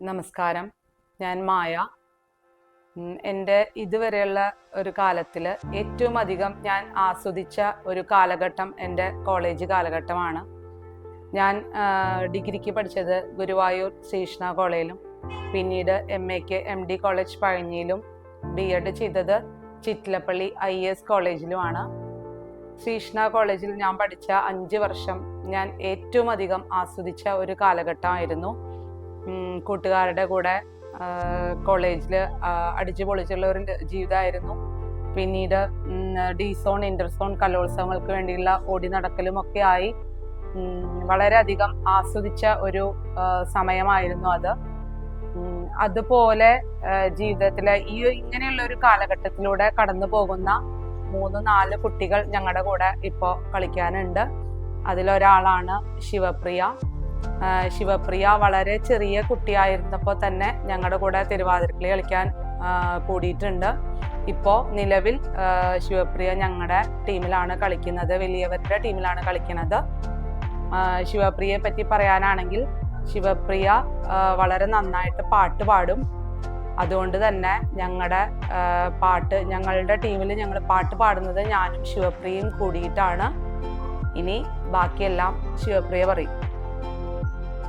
നമസ്കാരം. ഞാൻ മായ. എന്റെ ഇതുവരെയുള്ള ഒരു കാലത്തിൽ ഏറ്റവും അധികം ഞാൻ ആസ്വദിച്ച ഒരു കാലഘട്ടം എന്റെ കോളേജ് കാലഘട്ടമാണ്. ഞാൻ ഡിഗ്രിക്ക് പഠിച്ചത് ഗുരുവായൂർ ശ്രീഷ്ണ കോളേജിലും പിന്നീട് എം എക്ക് എം ഡി കോളേജ് പഴഞ്ഞിയിലും ബി എഡ് ചെയ്തത് ചിറ്റിലപ്പള്ളി ഐ എസ് കോളേജിലുമാണ്. ശ്രീഷ്ണ കോളേജിൽ ഞാൻ പഠിച്ച അഞ്ച് വർഷം ഞാൻ ഏറ്റവും അധികം ആസ്വദിച്ച ഒരു കാലഘട്ടമായിരുന്നു. കൂട്ടുകാരുടെ കൂടെ കോളേജിൽ അടിച്ചു പൊളിച്ചുള്ള ഒരു ജീവിതമായിരുന്നു. പിന്നീട് ഡി സോൺ ഇന്റർ സോൺ കലോത്സവങ്ങൾക്ക് വേണ്ടിയുള്ള ഓടി നടക്കലും ഒക്കെ ആയി. വളരെയധികം ആസ്വദിച്ച ഒരു സമയമായിരുന്നു അത്. അതുപോലെ ജീവിതത്തിലെ ഈ ഇങ്ങനെയുള്ള ഒരു കാലഘട്ടത്തിലൂടെ കടന്നു പോകുന്ന മൂന്ന് നാല് കുട്ടികൾ ഞങ്ങളുടെ കൂടെ ഇപ്പോൾ കളിക്കാനുണ്ട്. അതിലൊരാളാണ് ശിവപ്രിയ. ശിവപ്രിയ വളരെ ചെറിയ കുട്ടിയായിരുന്നപ്പോൾ തന്നെ ഞങ്ങളുടെ കൂടെ തിരുവാതിരക്കളി കളിക്കാൻ കൂടിയിട്ടുണ്ട്. ഇപ്പോൾ നിലവിൽ ശിവപ്രിയ ഞങ്ങളുടെ ടീമിലാണ് കളിക്കുന്നത് വലിയവരുടെ ടീമിലാണ് കളിക്കുന്നത് ശിവപ്രിയയെ പറ്റി പറയാനാണെങ്കിൽ ശിവപ്രിയ വളരെ നന്നായിട്ട് പാട്ട് പാടും. അതുകൊണ്ട് തന്നെ ഞങ്ങളുടെ പാട്ട് ഞങ്ങളുടെ ടീമിൽ ഞങ്ങൾ പാട്ട് പാടുന്നത് ഞാനും ശിവപ്രിയയും കൂടിയിട്ടാണ്. ഇനി ബാക്കിയെല്ലാം ശിവപ്രിയ പറയും.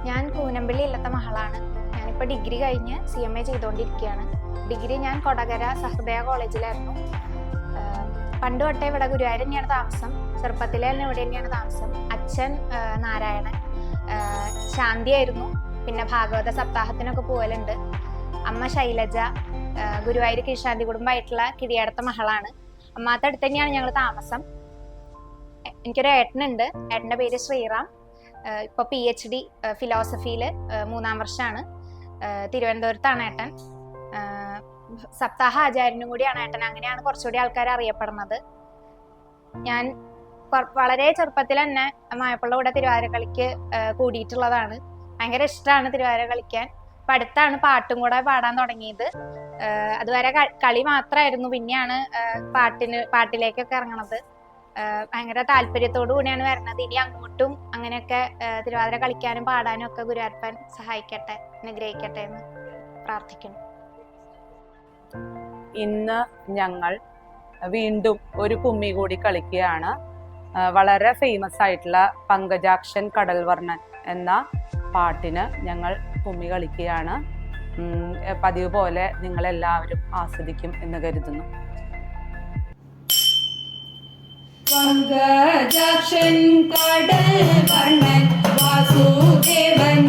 ഞാൻ കൂനമ്പള്ളി ഇല്ലത്തെ മകളാണ്. ഞാനിപ്പോൾ ഡിഗ്രി കഴിഞ്ഞ് സി എം എ ചെയ്തുകൊണ്ടിരിക്കുകയാണ് ഡിഗ്രി ഞാൻ കൊടകര സഹൃദയ കോളേജിലായിരുന്നു. പണ്ട് തൊട്ടേ ഇവിടെ ഗുരുവായൂർ തന്നെയാണ് താമസം. ചെറുപ്പത്തിലെ തന്നെ ഇവിടെ തന്നെയാണ് താമസം. അച്ഛൻ നാരായണൻ. ശാന്തിയായിരുന്നു പിന്നെ ഭാഗവത സപ്താഹത്തിനൊക്കെ പോകലുണ്ട് അമ്മ ശൈലജ ഗുരുവായൂർ കിഷാന്തി കുടുംബമായിട്ടുള്ള കിരിയാടത്തെ മകളാണ്. അമ്മാത്ത അടുത്ത് തന്നെയാണ് ഞങ്ങൾ താമസം. എനിക്കൊരു ഏട്ടനുണ്ട്. ഏട്ടന്റെ പേര് ശ്രീറാം. ആഹ് ഇപ്പൊ പി എച്ച് ഡി ഫിലോസഫിയിൽ മൂന്നാം വർഷമാണ് തിരുവനന്തപുരത്താണ് ഏട്ടൻ. സപ്താഹ ആചാര്യനും കൂടിയാണ് ഏട്ടൻ. അങ്ങനെയാണ് കുറച്ചുകൂടി ആൾക്കാർ അറിയപ്പെടുന്നത്. ഞാൻ വളരെ ചെറുപ്പത്തിൽ തന്നെ മായപ്പുള്ള കൂടെ തിരുവാതിര കളിക്ക് കൂടിയിട്ടുള്ളതാണ്. ഭയങ്കര ഇഷ്ടമാണ് തിരുവാതിര കളിക്കാൻ. അപ്പൊ അടുത്താണ് പാട്ടും കൂടെ പാടാൻ തുടങ്ങിയത്. അതുവരെ കളി മാത്രമായിരുന്നു പിന്നെയാണ് പാട്ടിന് പാട്ടിലേക്കൊക്കെ ഇറങ്ങണത്. ഭയങ്കര താല്പര്യത്തോടു കൂടിയാണ് വരുന്നത്. ഇനി അങ്ങോട്ടും അങ്ങനെയൊക്കെ തിരുവാതിര കളിക്കാനും പാടാനും ഒക്കെ ഗുരുവായൂരപ്പൻ സഹായിക്കട്ടെ അനുഗ്രഹിക്കട്ടെ എന്ന് പ്രാർത്ഥിക്കുന്നു. ഇന്ന് ഞങ്ങൾ വീണ്ടും ഒരു കുമ്മി കൂടി കളിക്കുകയാണ്. വളരെ ഫേമസ് ആയിട്ടുള്ള പങ്കജാക്ഷൻ കടൽവർണൻ എന്ന പാട്ടിന് ഞങ്ങൾ കുമ്മി കളിക്കുകയാണ്. പതിവ് പോലെ നിങ്ങളെല്ലാവരും ആസ്വദിക്കും എന്ന് കരുതുന്നു. வங்கஜாட்சன் கடல் வண்ணன் வாசுதேவன்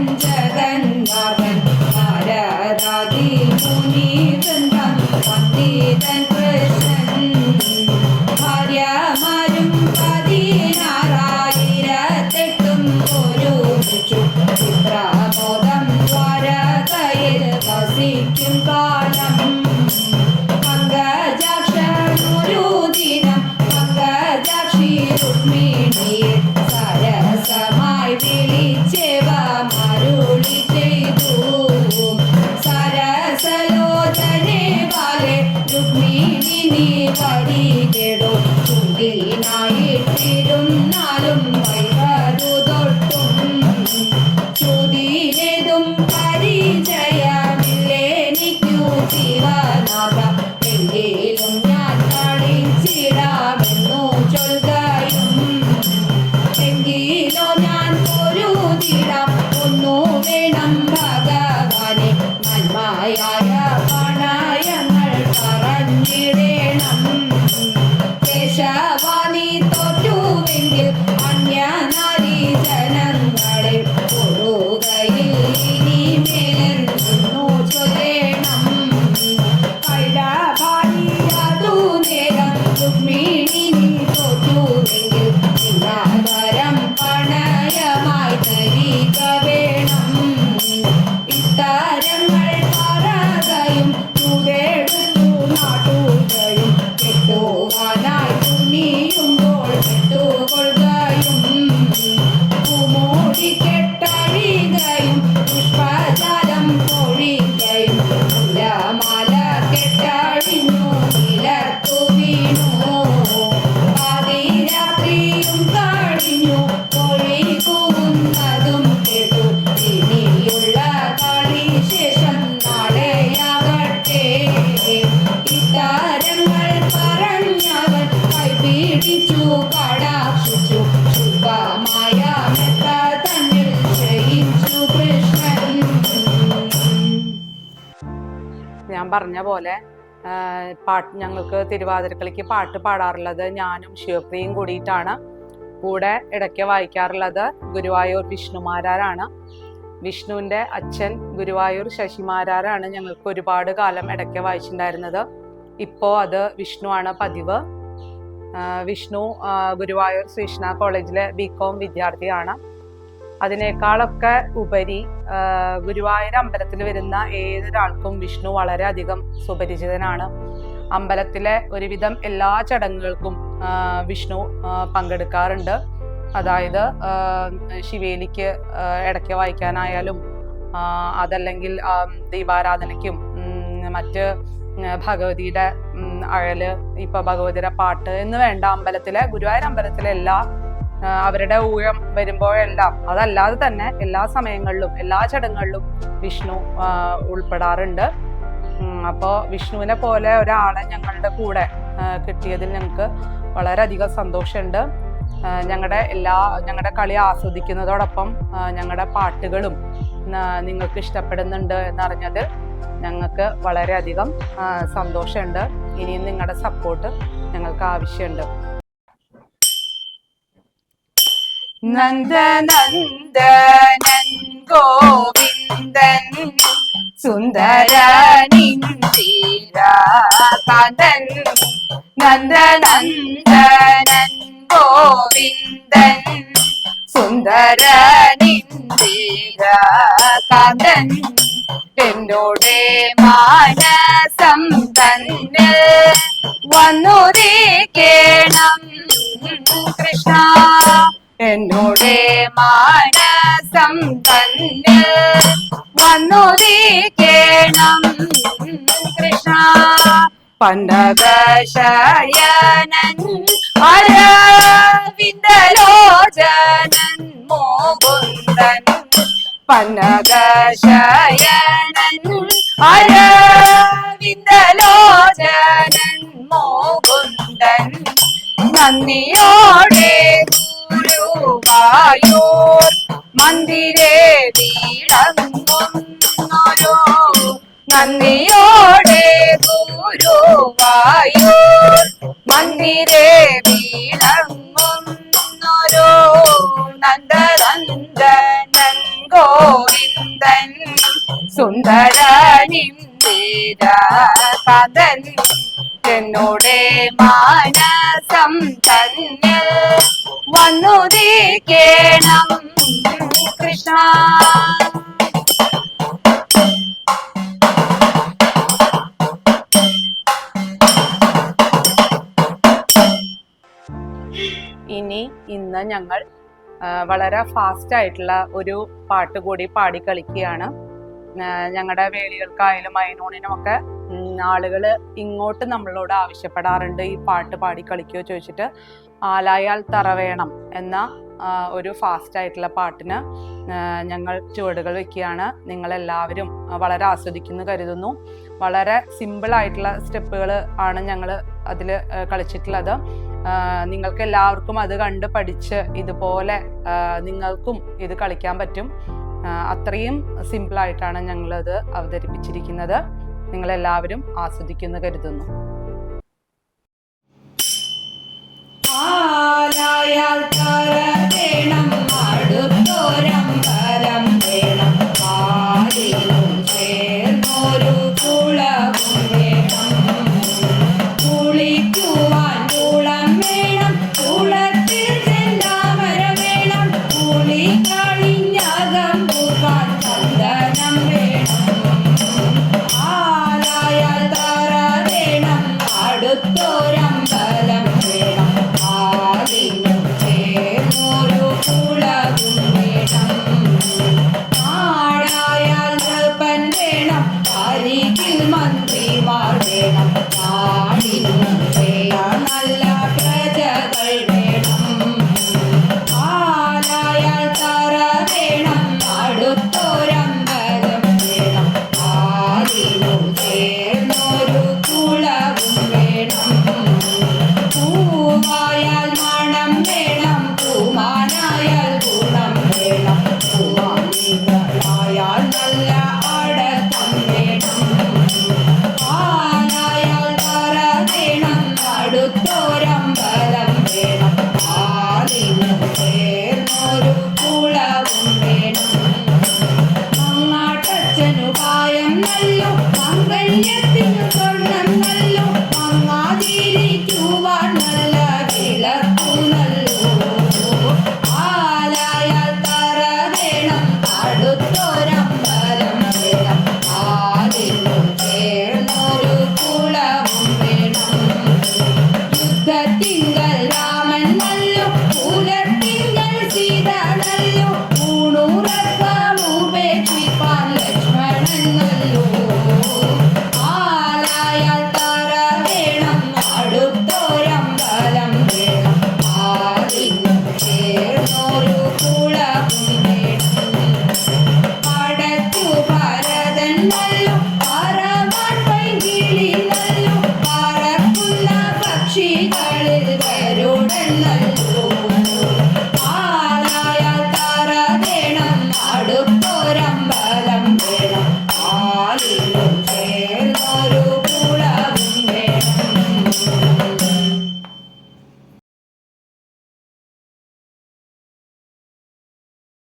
me, me. மாயாய் പറഞ്ഞ പോലെ പാട്ട് ഞങ്ങൾക്ക് തിരുവാതിരക്കളിക്ക് പാട്ട് പാടാറുള്ളത് ഞാനും ശിവപ്രിയും കൂടിയിട്ടാണ്. കൂടെ ഇടയ്ക്ക് വായിക്കാറുള്ളത് ഗുരുവായൂർ വിഷ്ണുമാരാരാണ്. വിഷ്ണുവിന്റെ അച്ഛൻ ഗുരുവായൂർ ശശിമാരാരാണ് ഞങ്ങൾക്ക് ഒരുപാട് കാലം ഇടയ്ക്ക് വായിച്ചിട്ടുണ്ടായിരുന്നത്. ഇപ്പോൾ അത് വിഷ്ണുവാണ് പതിവ്. വിഷ്ണു ഗുരുവായൂർ ശ്രീഷ്ണ കോളേജിലെ ബി കോം വിദ്യാർത്ഥിയാണ്. അതിനേക്കാളൊക്കെ ഉപരി ഗുരുവായൂർ അമ്പലത്തിൽ വരുന്ന ഏതൊരാൾക്കും വിഷ്ണു വളരെയധികം സുപരിചിതനാണ്. അമ്പലത്തിലെ ഒരുവിധം എല്ലാ ചടങ്ങുകൾക്കും വിഷ്ണു പങ്കെടുക്കാറുണ്ട്. അതായത് ശിവേലിക്ക് ഇടയ്ക്ക് വായിക്കാനായാലും അതല്ലെങ്കിൽ ദീപാരാധനയ്ക്കും മറ്റ് ഭഗവതിയുടെ അയൽ ഇപ്പൊ ഭഗവതിയുടെ പാട്ട് എന്ന് വേണ്ട അമ്പലത്തിലെ ഗുരുവായൂർ അമ്പലത്തിലെ എല്ലാ അവരുടെ ഊഴം വരുമ്പോഴെല്ലാം അതല്ലാതെ തന്നെ എല്ലാ സമയങ്ങളിലും എല്ലാ ചടങ്ങുകളിലും വിഷ്ണു ഉൾപ്പെടാറുണ്ട്. അപ്പോൾ അപ്പോ വിഷ്ണുവിനെ പോലെ ഒരാളെ ഞങ്ങളുടെ കൂടെ കിട്ടിയതിൽ ഞങ്ങൾക്ക് വളരെയധികം സന്തോഷമുണ്ട്. ഞങ്ങളുടെ എല്ലാ ഞങ്ങളുടെ കളി ആസ്വദിക്കുന്നതോടൊപ്പം ഞങ്ങളുടെ പാട്ടുകളും നിങ്ങൾക്ക് ഇഷ്ടപ്പെടുന്നുണ്ട് എന്നറിഞ്ഞത് ഞങ്ങൾക്ക് വളരെയധികം സന്തോഷമുണ്ട്. ഇനിയും നിങ്ങളുടെ സപ്പോർട്ട് ഞങ്ങൾക്ക് ആവശ്യമുണ്ട്. നന്ദനന്ദനൻ ഗോവിന്ദൻ സുന്ദരനിന്ദിരാകാന്തൻ നന്ദനന്ദനൻ ഗോവിന്ദൻ സുന്ദരനിന്ദിരാകാന്തൻ എന്നോടെ മാനസം തന്നെ വന്നുരേക്കേണം കൃഷ്ണ എന്നോടെ മാനസം തന്നെ കേണം. കൃഷ്ണ പണ്ടകശയനൻ അരവിന്ദലോചനൻ മോകുന്ദൻ. പന്നകശയനൻ അരവിന്ദലോചനൻ മോകുന്ദൻ. നന്ദിയോടെ ഗുരുവായൂർ മന്ദിരേ വീടങ്ങുന്നോരോ നന്ദിയോടെ ഗുരുവായൂർ മന്ദിരേ വീടങ്ങുന്നോരോ നന്ദനന്ദനൻ ഗോവിന്ദൻ. സുന്ദരനിന്ദിരാകഥൻ എന്നോടെ മാനസം തന്നെ വന്നുദിക്കേണം കൃഷ്ണ. ഇനി ഇന്ന് ഞങ്ങൾ വളരെ ഫാസ്റ്റ് ആയിട്ടുള്ള ഒരു പാട്ട് കൂടി പാടി കളിക്കുകയാണ്. ഞങ്ങളുടെ വേലികൾക്കായാലും അയനോണിനും ഒക്കെ ആളുകൾ ഇങ്ങോട്ട് നമ്മളോട് ആവശ്യപ്പെടാറുണ്ട് ഈ പാട്ട് പാടി കളിക്കുകയോ ചോദിച്ചിട്ട്. ആലായാൽ തറ വേണം എന്ന ഒരു ഫാസ്റ്റ് ആയിട്ടുള്ള പാട്ടിന് ഞങ്ങൾ ചുവടുകൾ വെക്കുകയാണ്. നിങ്ങളെല്ലാവരും വളരെ ആസ്വദിക്കുന്നു കരുതുന്നു. വളരെ സിമ്പിൾ ആയിട്ടുള്ള സ്റ്റെപ്പുകൾ ആണ് ഞങ്ങൾ അതിൽ കളിച്ചിട്ടുള്ളത്. നിങ്ങൾക്ക് എല്ലാവർക്കും അത് കണ്ട് പഠിച്ച് ഇതുപോലെ നിങ്ങൾക്കും ഇത് കളിക്കാൻ പറ്റും. അത്രയും സിമ്പിളായിട്ടാണ് ഞങ്ങളത് അവതരിപ്പിച്ചിരിക്കുന്നത്. നിങ്ങളെല്ലാവരും ആസ്വദിക്കുന്നു കരുതുന്നു. ആലായാൽ ஆட தமிழ் പക്ഷികളിൽ ഗരുഡൻ നല്ലു